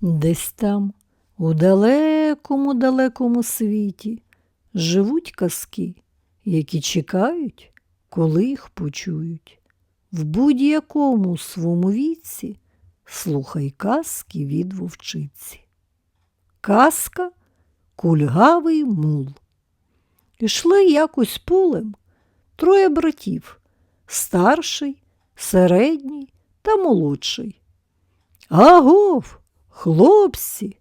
Десь там, у далекому далекому світі, живуть казки, які чекають, коли їх почують. В будь-якому своєму віці слухай казки від вовчиці. Казка Кульгавий мул. Ішли якось полем троє братів старший, середній та молодший. Агов, хлопці,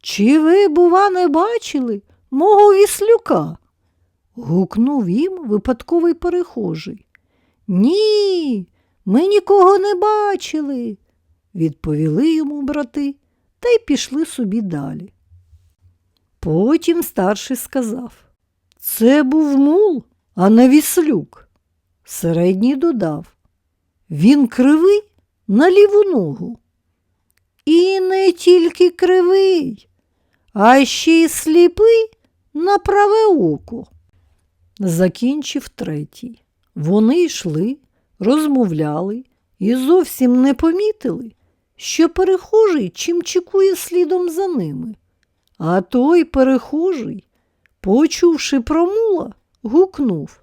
чи ви, бува, не бачили мого віслюка? гукнув їм випадковий перехожий. Ні, ми нікого не бачили, відповіли йому брати та й пішли собі далі. Потім старший сказав Це був мул, а не віслюк. Середній додав Він кривий на ліву ногу. І не тільки кривий, а ще й сліпий на праве око. Закінчив третій. Вони йшли, розмовляли і зовсім не помітили, що перехожий чим чекує слідом за ними. А той перехожий, почувши про мула, гукнув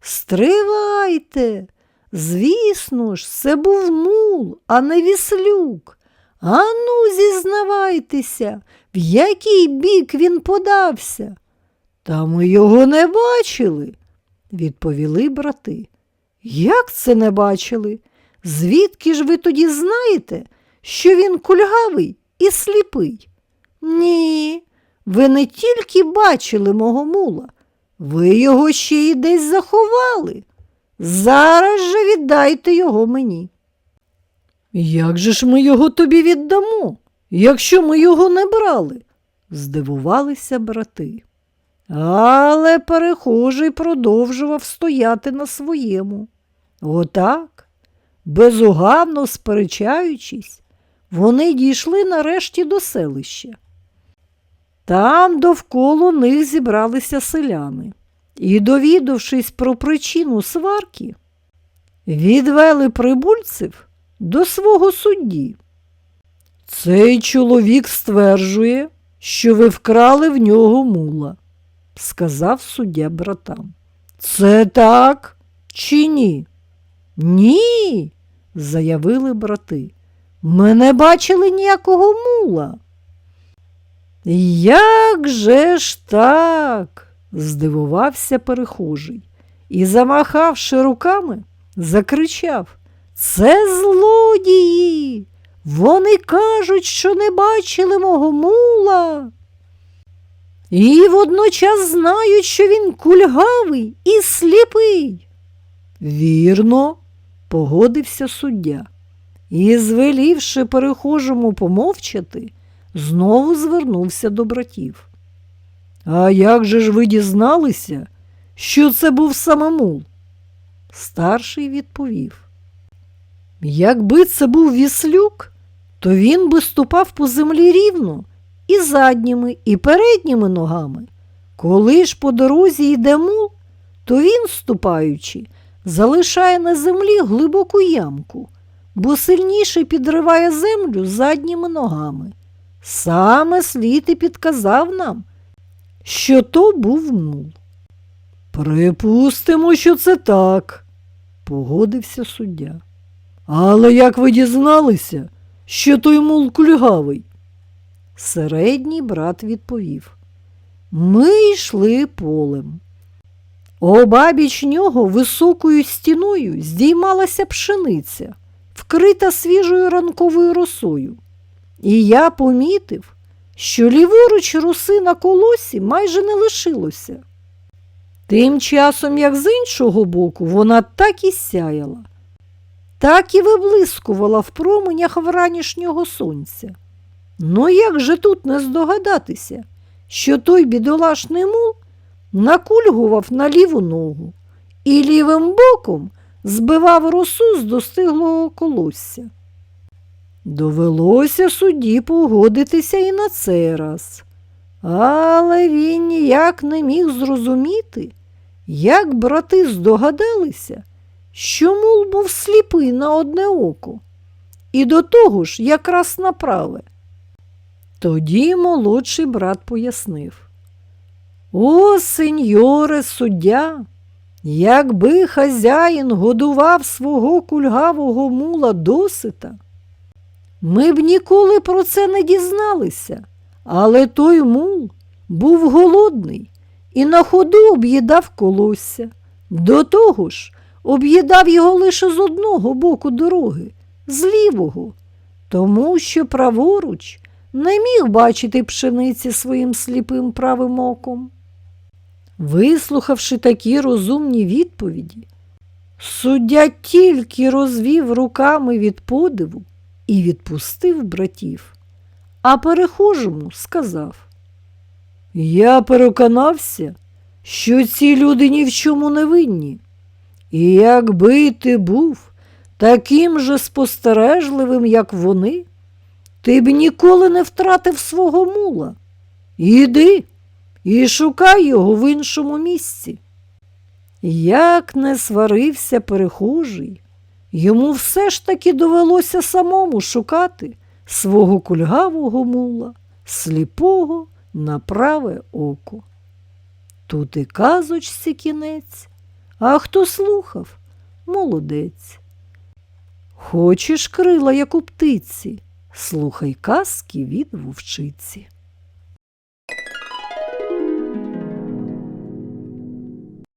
Стривайте! Звісно ж, це був мул, а не віслюк. Ану, зізнавайтеся, в який бік він подався. Та ми його не бачили, відповіли брати. Як це не бачили? Звідки ж ви тоді знаєте, що він кульгавий і сліпий? Ні, ви не тільки бачили мого мула, ви його ще й десь заховали. Зараз же віддайте його мені. Як же ж ми його тобі віддамо, якщо ми його не брали? здивувалися брати. Але перехожий продовжував стояти на своєму. Отак, безугавно сперечаючись, вони дійшли нарешті до селища. Там довкола них зібралися селяни і, довідавшись про причину сварки, відвели прибульців до свого судді. Цей чоловік стверджує, що ви вкрали в нього мула, сказав суддя братам. Це так чи ні? Ні, заявили брати. Ми не бачили ніякого мула. Як же ж так? здивувався перехожий і, замахавши руками, закричав Це злодії. Вони кажуть, що не бачили мого мула. І водночас знають, що він кульгавий і сліпий. Вірно, погодився суддя і, звелівши перехожому помовчати, знову звернувся до братів. А як же ж ви дізналися, що це був саме мул? Старший відповів. Якби це був віслюк, то він би ступав по землі рівно і задніми, і передніми ногами. Коли ж по дорозі йде мул, то він, ступаючи, залишає на землі глибоку ямку, бо сильніше підриває землю задніми ногами. Саме слід і підказав нам, що то був мул. Припустимо, що це так, погодився суддя. Але як ви дізналися, що той мул кульгавий? Середній брат відповів. Ми йшли полем. Обабіч нього високою стіною здіймалася пшениця, вкрита свіжою ранковою росою. І я помітив, що ліворуч роси на колосі майже не лишилося. Тим часом, як з іншого боку, вона так і сяяла, так і виблискувала в променях вранішнього сонця. Ну як же тут не здогадатися, що той бідолашний мул накульгував на ліву ногу і лівим боком збивав росу з достиглого колосся. Довелося судді погодитися і на цей раз. Але він ніяк не міг зрозуміти, як брати здогадалися, що мул був сліпий на одне око, і до того ж якраз на праве. Тоді молодший брат пояснив. О, сеньоре суддя, якби хазяїн годував свого кульгавого мула досита, ми б ніколи про це не дізналися, але той мул був голодний і на ходу об'їдав колосся. До того ж, об'їдав його лише з одного боку дороги, з лівого, тому що праворуч не міг бачити пшениці своїм сліпим правим оком. Вислухавши такі розумні відповіді, суддя тільки розвів руками від подиву і відпустив братів, а перехожому сказав Я переконався, що ці люди ні в чому не винні. І якби ти був таким же спостережливим, як вони, ти б ніколи не втратив свого мула. Іди і шукай його в іншому місці. Як не сварився перехожий, йому все ж таки довелося самому шукати свого кульгавого мула, сліпого на праве око. Тут і казочці кінець, а хто слухав, молодець. Хочеш крила, як у птиці, слухай казки від вовчиці.